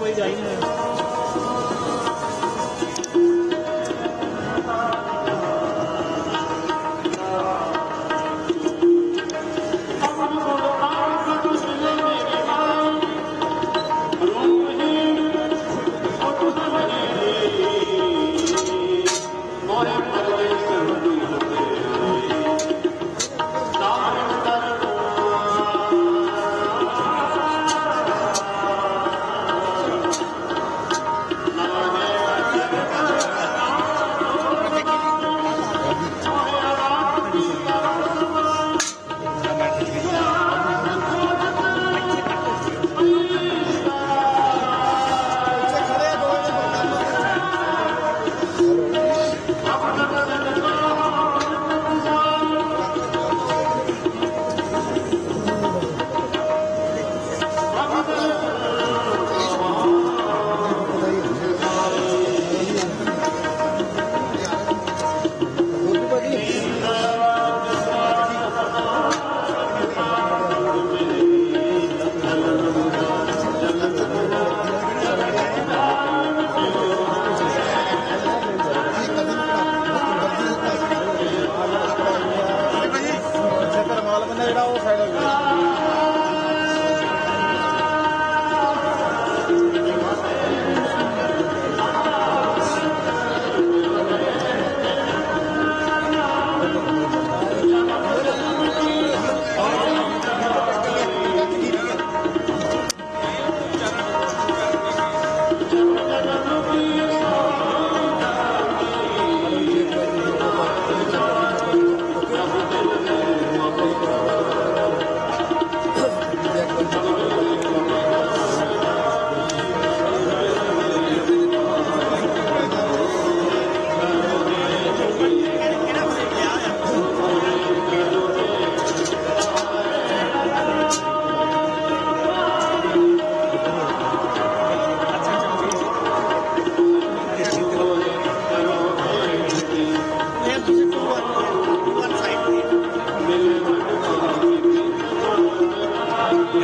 ਕੋਈ ਜਾਈ ਨਹੀਂ ਹੋਇਆ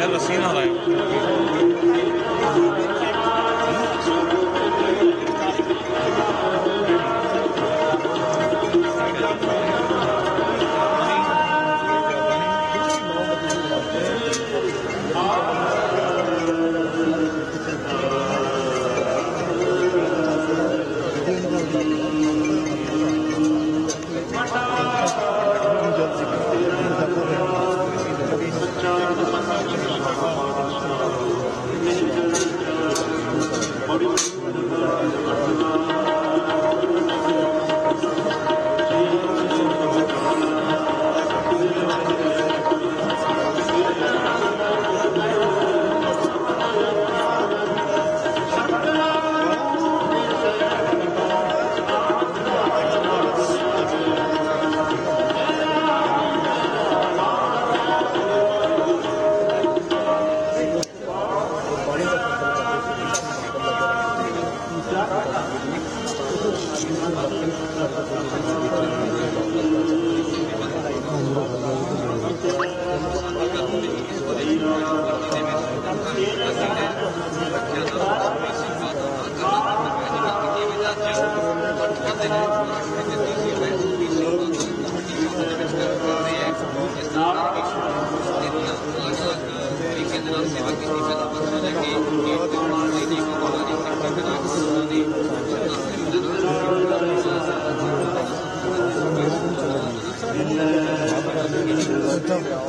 क्या लस्सी ना लाए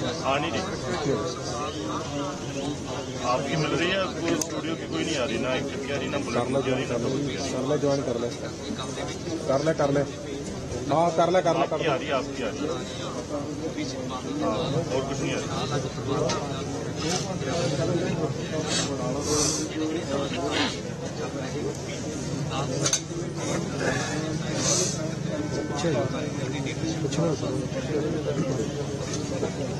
आ नहीं। रही आपकी मिल रही है आपको स्टूडियो की कोई नहीं आ रही ना एक्टिव आ रही ना कर ले ज्वाइन कर ले कर ले ज्वाइन कर ले। कर ले कर ले। हाँ कर ले कर ले आपकी आ रही आपकी आ रही और कुछ नहीं आ रही। अच्छा पूछो पूछो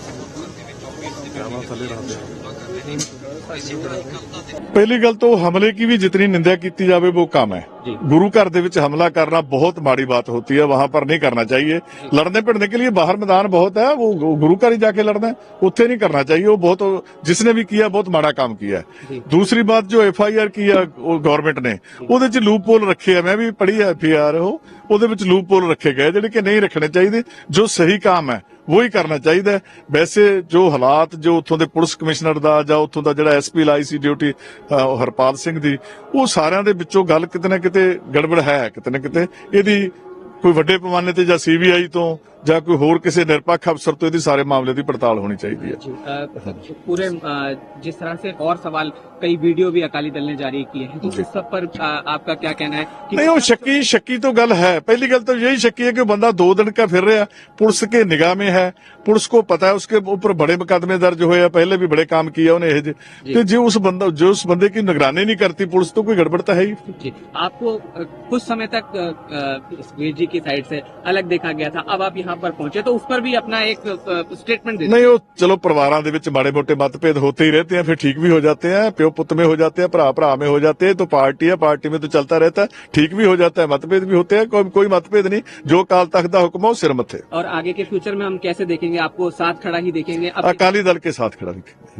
ਪਹਿਲੀ ਗੱਲ ਤਾਂ ਉਹ ਹਮਲੇ की भी जितनी निंदा की जावे वो कम है गुरु घर ਦੇ ਵਿੱਚ ਹਮਲਾ करना बहुत माड़ी बात होती है वहां पर नहीं करना चाहिए लड़ने भिड़ने के लिए बाहर मैदान बहुत है वो गुरु घर ही जाके लड़ना है उत्थे नहीं करना चाहिए वो बहुत जिसने भी किया बहुत माड़ा काम किया है दूसरी बात जो एफ आई आर की है गवर्नमेंट ने ਉਹਦੇ ਚ ਲੂਪ ਹੋਲ ਰੱਖੇ ਆ ਮੈਂ ਵੀ ਪੜ੍ਹੀ ਹੈ ਐਫ ਆਈ ਆਰ ਉਹ ਉਹਦੇ ਵਿੱਚ ਲੂਪ ਹੋਲ ਰੱਖੇ ਗਏ, ਜਿਹੜੇ ਕਿ ਨਹੀਂ ਰੱਖਣੇ ਚਾਹੀਦੇ, ਜੋ ਸਹੀ ਕੰਮ ਹੈ ਉਹ ਹੀ ਕਰਨਾ ਚਾਹੀਦਾ ਵੈਸੇ ਜੋ ਹਾਲਾਤ, ਜੋ ਉੱਥੋਂ ਦੇ ਪੁਲਿਸ ਕਮਿਸ਼ਨਰ ਦਾ ਜਾਂ ਉੱਥੋਂ ਦਾ ਜਿਹੜਾ ਐਸਪੀ ਲਾਈ ਸੀ ਡਿਊਟੀ ਹਰਪਾਲ ਸਿੰਘ ਦੀ, ਉਹ ਸਾਰਿਆਂ ਦੇ ਵਿੱਚੋਂ ਗੱਲ ਕਿਤੇ ਨਾ ਕਿਤੇ ਗੜਬੜ ਹੈ ਕਿਤੇ ਨਾ ਕਿਤੇ। ਇਹਦੀ ਕੋਈ ਵੱਡੇ ਪੈਮਾਨੇ ਤੇ ਜਾਂ ਸੀਬੀਆਈ ਤੋਂ ਜਾਂ ਕੋਈ ਹੋਰ ਕਿਸੇ ਨਿਰਪੱਖ ਅਫਸਰ ਤੋਂ ਇਹਦੀ ਸਾਰੇ ਮਾਮਲੇ ਦੀ ਪੜਤਾਲ ਹੋਣੀ ਚਾਹੀਦੀ ਹੈ अ, पूरे अ, जिस तरह से और सवाल कई वीडियो भी अकाली दल ने जारी किए हैं तो इस सब पर अ, आपका क्या कहना है कि नहीं वो शक्की शक्की तो गल है पहली गल तो यही शक्की है कि बंदा दो दिन का फिर रहा पुलिस के निगाह में है पुलिस को पता है उसके ऊपर बड़े मुकदमे दर्ज हुए हैं पहले भी बड़े काम किए उन्हें ये जे- तो जो उस बंदा जो उस बंदे की निगरानी नहीं करती पुलिस तो कोई गड़बड़ तो है ही जी, आपको अ, कुछ समय तक अ, अ, सुरेश जी की साइड से अलग देखा गया था अब आप यहाँ यहाँ पर पहुंचे तो उस पर भी अपना एक स्टेटमेंट दे नहीं वो चलो परिवारों के माड़े मोटे मतभेद होते ही रहते हैं फिर ठीक भी हो जाते हैं प्यो पुत में हो जाते हैं भरा भरा में हो जाते हैं तो पार्टी है पार्टी में तो चलता रहता है ठीक भी हो जाता है मतभेद भी होते हैं को, कोई मतभेद नहीं जो काल तख्त का हुक्म हो सिर मथे और आगे के फ्यूचर में हम कैसे देखेंगे आपको साथ खड़ा ही देखेंगे अकाली दल के साथ खड़ा देखेंगे